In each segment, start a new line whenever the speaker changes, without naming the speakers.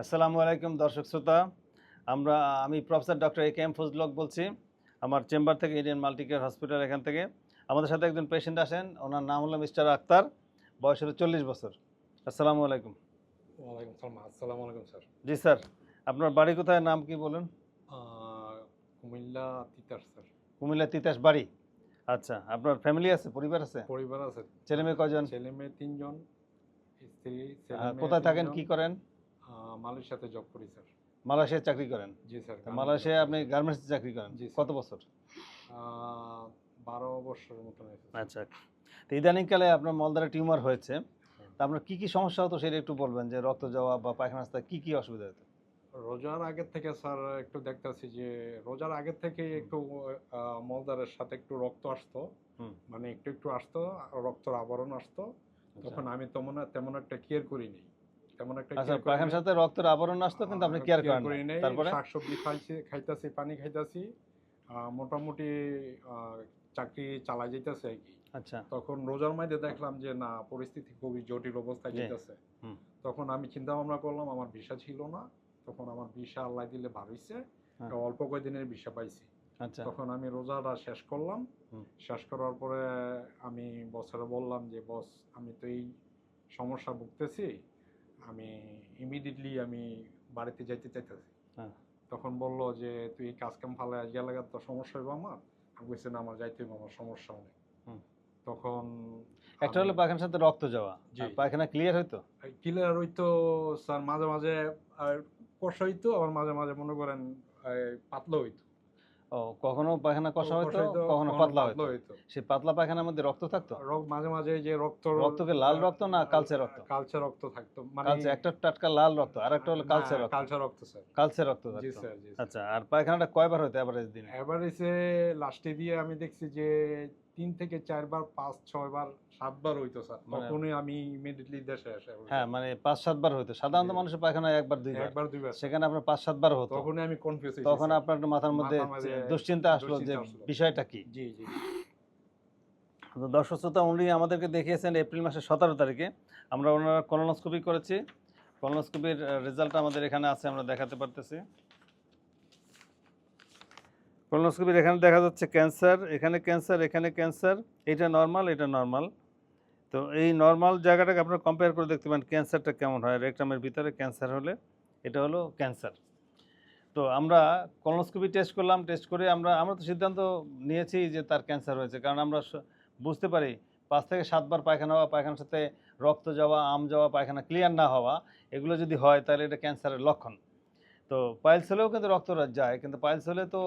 আসসালামু আলাইকুম দর্শক শ্রোতা। আমরা আমি professor doctor A K M ফজলক বলছি আমার চেম্বার থেকে ইন্ডিয়ান মাল্টিকেয়ার হসপিটাল এখান থেকে। আমাদের সাথে একজন পেশেন্ট আসেন ওনার নাম হলো মিস্টার আক্তার বয়স হলো চল্লিশ বছর। আসসালামু আলাইকুম।
ওয়ালাইকুম সালাম আসসালামু আলাইকুম স্যার।
জি স্যার আপনার বাড়ি কোথায় নাম কি বলুন?
কুমিল্লা তিতাস স্যার।
কুমিল্লা তিতাস বাড়ি। আচ্ছা আপনার ফ্যামিলি আছে পরিবার আছে?
পরিবার আছে।
ছেলে মেয়ে কজন
ছেলে মেয়ে তিনজন স্ত্রী মেয়ে
কোথায় থাকেন। কি করেন?
মালয়েশিয়াতে জব করি স্যার
মালয়েশিয়ায় চাকরি করেন?
জি স্যার
তা মালয়েশিয়ায় আপনি গার্মেন্টসে চাকরি করেন?
জি।
কত বছর?
বারো বছরের মতন
আচ্ছা। তো ইদানিংকালে আপনার মলদারে টিউমার হয়েছে। তা আপনার কী কী সমস্যা হতো সেটা একটু বলবেন যে রক্ত যাওয়া বা পায়খানা রাস্তায় কী কী অসুবিধা হতো?
রোজার আগের থেকে স্যার একটু দেখতেছি যে রোজার আগের থেকে একটু মলদারের সাথে একটু রক্ত আসতো। মানে একটু একটু আসতো রক্তর আবরণ আসতো। তখন আমি তেমন তেমন একটা কেয়ার করিনি। তেমন একটা
আচ্ছা পায়খানার সাথে রক্তের আবরণ আসতো কিন্তু আপনি কেয়ার করেন।
নাই।
তারপরে?
শাকসবজি খাইছি খাইতাছি পানি খাইতাছি। মোটামুটি চাকরি চালাই যাইতেছে আর কি।
আচ্ছা।
তখন রোজার দেখলাম যে না পরিস্থিতি খুবই জটিল অবস্থায় যেতেছে তখন আমি চিন্তা ভাবনা করলাম আমার ভিসা ছিল না। তখন আমার ভিসা আল্লাহ দিলে ভাবিছে
হ্যাঁ।
অল্প কয়েকদিনের ভিসা পাইছি।
আচ্ছা।
তখন আমি রোজাটা শেষ করলাম। শেষ করার পরে আমি বছরে বললাম যে বস আমি তো এই সমস্যা ভুগতেছি। আমি ইমিডিয়েটলি আমি বাড়িতে যাইতে চাইতেছি
হ্যাঁ।
তখন বলল যে তুই কাজ কাম ফালে গেলে তো সমস্যা হইব আমার আমি বলছি না আমার যাইতে হইব আমার সমস্যা অনেক। তখন
একটা হলো পায়খানার সাথে রক্ত যাওয়া
জি।
পায়খানা ক্লিয়ার হইতো
ক্লিয়ার হইতো স্যার মাঝে মাঝে আর কষা হইতো আবার মাঝে মাঝে মনে করেন পাতলা হইতো
ও কখনো পায়খানা কষা হইতো কখনো পাতলা হইতো।
সে
সেই পাতলা পায়খানার মধ্যে রক্ত থাকতো?
রক্ত মাঝে মাঝে যে রক্ত
রক্তকে লাল রক্ত না কালচে রক্ত?
কালচে রক্ত থাকতো মানে
কালচে একটা টাটকা লাল রক্ত আর একটা হলো কালচে রক্ত।
কালচে রক্ত স্যার।
কালচে রক্ত
জি স্যার জি
আচ্ছা আর পায়খানাটা কয়বার হইতো এভারেজ দিনে?
এভারেজে লাস্টে দিয়ে আমি দেখছি যে তিন থেকে চারবার পাঁচ ছয়বার সাতবার হইতো স্যার।
মানে-
তখনই আমি ইমিডিয়েটলি দেশে আসে
হ্যাঁ মানে পাঁচ সাতবার হইতো। সাধারণত মানুষের পায়খানা একবার দুইবার।
একবার দুইবার।
সেখানে আপনার পাঁচ সাতবার হতো।
তখনই আমি কনফিউজ
তখন আপনার মাথার মধ্যে দুশ্চিন্তা আসলো যে বিষয়টা কি?
জি জি।
তো দর্শক শ্রোতা উনি আমাদেরকে দেখিয়েছেন এপ্রিল মাসের সতেরো তারিখে। আমরা ওনারা কলোনোস্কোপি করেছি। কলোনোস্কোপির রেজাল্ট আমাদের এখানে আছে আমরা দেখাতে পারতেছি। কলোনোস্কোপির এখানে দেখা যাচ্ছে ক্যান্সার, এখানে ক্যান্সার এখানে ক্যান্সার, এটা নর্মাল এটা নর্মাল। তো এই নর্মাল জায়গাটাকে আপনারা কম্পেয়ার করে দেখতে পারেন, ক্যান্সারটা কেমন হয়? রেকটামের ভিতরে ক্যান্সার হলে এটা হলো ক্যান্সার। তো আমরা কলোনোস্কোপি টেস্ট করলাম টেস্ট করে আমরা আমরা তো সিদ্ধান্ত নিয়েছি যে তার ক্যান্সার হয়েছে। কারণ আমরা বুঝতে পারি, পাঁচ থেকে সাতবার পায়খানা হওয়া, পায়খানার সাথে রক্ত যাওয়া, আম যাওয়া, পায়খানা ক্লিয়ার না হওয়া, এগুলো যদি হয় তাহলে এটা ক্যান্সারের লক্ষণ। তো পাইলস হলেও কিন্তু রক্ত যায়, কিন্তু পাইলস হলে তো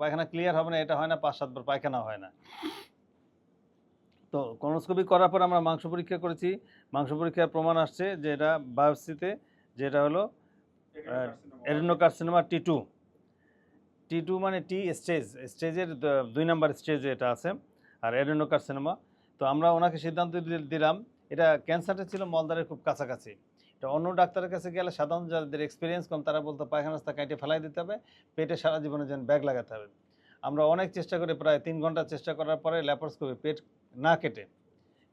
পায়খানা ক্লিয়ার হবে না, এটা হয় না, পাঁচ সাতবার পায়খানা হয় না। তো কনোস্কোপি করার পর আমরা মাংস পরীক্ষা করেছি, মাংস পরীক্ষার প্রমাণ আসছে যে এটা বায়োপসিতে যেটা হলো এডেনোকার্সিনোমা টি টু টি টু মানে টি স্টেজ স্টেজের দুই নাম্বার স্টেজে এটা আছে, আর এডেনোকার্সিনোমা তো আমরা ওনাকে সিদ্ধান্ত দিলাম, এটা ক্যান্সারটা ছিল মলদারের খুব কাছাকাছি। এটা অন্য ডাক্তারের কাছে গেলে সাধারণ যাদের এক্সপিরিয়েন্স কম তারা বলতো পায়খানা রাস্তা কাইটে ফেলাই দিতে হবে পেটে সারা জীবনে যেন ব্যাগ লাগাতে হবে। আমরা অনেক চেষ্টা করে প্রায় তিন ঘণ্টা চেষ্টা করার পরে ল্যাপারস্কোপি পেট না কেটে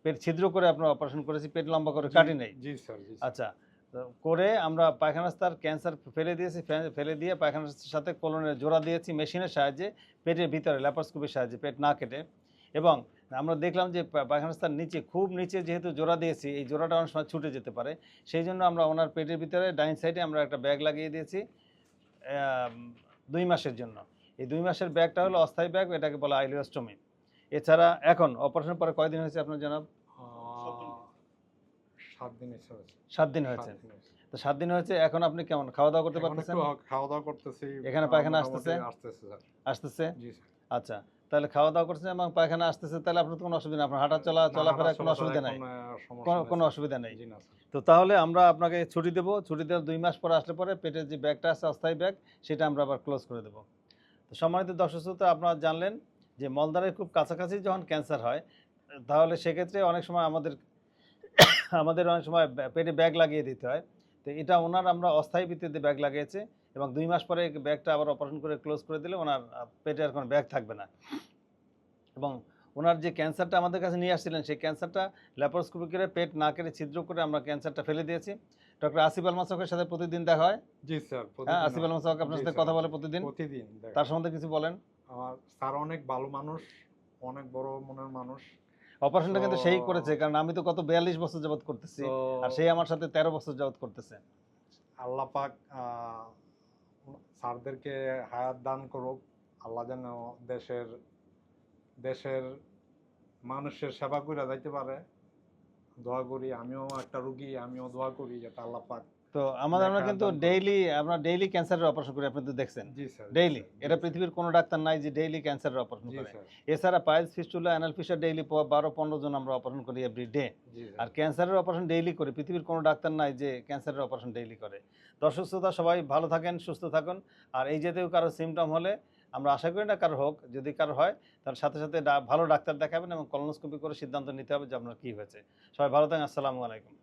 পেট ছিদ্র করে আপনার অপারেশন করেছি পেট লম্বা করে কাটি নেই।
জি স্যার
আচ্ছা তো করে আমরা পায়খানা রাস্তার ক্যান্সার ফেলে দিয়েছি ফেলে দিয়ে পায়খানা রাস্তার সাথে কোলনের জোড়া দিয়েছি মেশিনের সাহায্যে পেটের ভিতরে ল্যাপারস্কোপির সাহায্যে পেট না কেটে এবং আমরা দেখলাম যে পা- পায়খানা রাস্তার নিচে খুব নিচে যেহেতু জোড়া দিয়েছি এই জোড়াটা অনেক সময় ছুটে যেতে পারে। সেই জন্য আমরা ওনার পেটের ভিতরে ডাইন সাইডে আমরা একটা ব্যাগ লাগিয়ে দিয়েছি দুই মাসের জন্য। এই দুই মাসের ব্যাগটা হলো অস্থায়ী ব্যাগ এটাকে বলা আইলিওস্টমি এছাড়া এখন অপারেশন পরে কয়দিন হয়েছে আপনার জানাব?
সাত দিন হয়েছে।
তো সাত দিন হয়েছে এখন আপনি কেমন খাওয়া দাওয়া করতে পারতেছেন?
খাওয়া দাওয়া করতেছি
এখানে পায়খানা? আসতেছে?
আসতেছে
আচ্ছা। তাহলে খাওয়া দাওয়া করছেন এবং পায়খানা আসতেছে তাহলে আপনার কোনো অসুবিধা নেই। আপনার হাঁটা চলা চলাফেরা কোনো অসুবিধা নাই। কোনো। অসুবিধা নেই। তো তাহলে আমরা আপনাকে ছুটি দেবো। ছুটি দেওয়ার দুই মাস পরে আসলে পরে পেটের যে ব্যাগটা আছে অস্থায়ী ব্যাগ সেটা আমরা আবার ক্লোজ করে দেবো। তো সম্মানিত দর্শক শ্রোতা আপনারা জানলেন যে মলদারের খুব কাছাকাছি যখন ক্যান্সার হয় তাহলে সেক্ষেত্রে অনেক সময় আমাদের আমাদের অনেক সময় পেটে ব্যাগ লাগিয়ে দিতে হয়। তো এটা ওনার আমরা অস্থায়ী ভিত্তিতে ব্যাগ লাগিয়েছে। এবং দুই মাস পরে ব্যাগটা আবার অপারেশন করে ক্লোজ করে দিলে ওনার পেটে আর কোনো ব্যাগ থাকবে না। এবং ওনার যে ক্যান্সারটা আমাদের কাছে নিয়ে আসছিলেন সেই ক্যান্সারটা ল্যাপারোস্কোপি করে পেট না কেটে ছিদ্র করে আমরা ক্যান্সারটা ফেলে দিয়েছি। ডক্টর আসিফ আল মাসকের সাথে প্রতিদিন দেখা হয়?
জি স্যার
হ্যাঁ আসিফ আল মাসক আপনার সাথে কথা বলে প্রতিদিন।
প্রতিদিন
তার সম্বন্ধে কিছু বলেন?
আমার স্যার অনেক ভালো মানুষ অনেক বড় মনের মানুষ।
অপারেশনটা কিন্তু সেই করেছে কারণ আমি তো কত বিয়াল্লিশ বছর যাবত করতেছি আর সেই আমার সাথে তেরো বছর যাবত করতেছে।
আল্লাহ পাক স্যারদেরকে হায়াত দান করুক। আল্লাহ যেন দেশের দেশের মানুষের সেবা করে যাইতে পারে। দোয়া করি, আমিও একটা রুগী, আমিও দোয়া করি, যাতে আল্লাহ পাক
তো আমাদের আমরা কিন্তু ডেইলি আমরা ডেইলি ক্যান্সারের অপারেশন করি আপনি তো দেখছেন। ডেইলি এটা পৃথিবীর কোনো ডাক্তার নাই যে ডেইলি ক্যান্সারের অপারেশন করে। এছাড়া piles fistula anal fissure daily বারো পনেরো জন আমরা অপারেশন করি এভরি ডে আর ক্যান্সারের অপারেশন ডেইলি করি পৃথিবীর কোনো ডাক্তার নাই যে ক্যান্সারের অপারেশন ডেইলি করে। দর্শক শ্রোতা সবাই ভালো থাকেন সুস্থ থাকুন। আর এই জাতীয় কারও সিমটম হলে আমরা আশা করি না কারও হোক যদি কারও হয় তার সাথে সাথে ভালো ডাক্তার দেখাবেন এবং কলোনোস্কোপি করে সিদ্ধান্ত নিতে হবে যে আপনার কী হয়েছে। সবাই ভালো থাকেন আসসালামু আলাইকুম।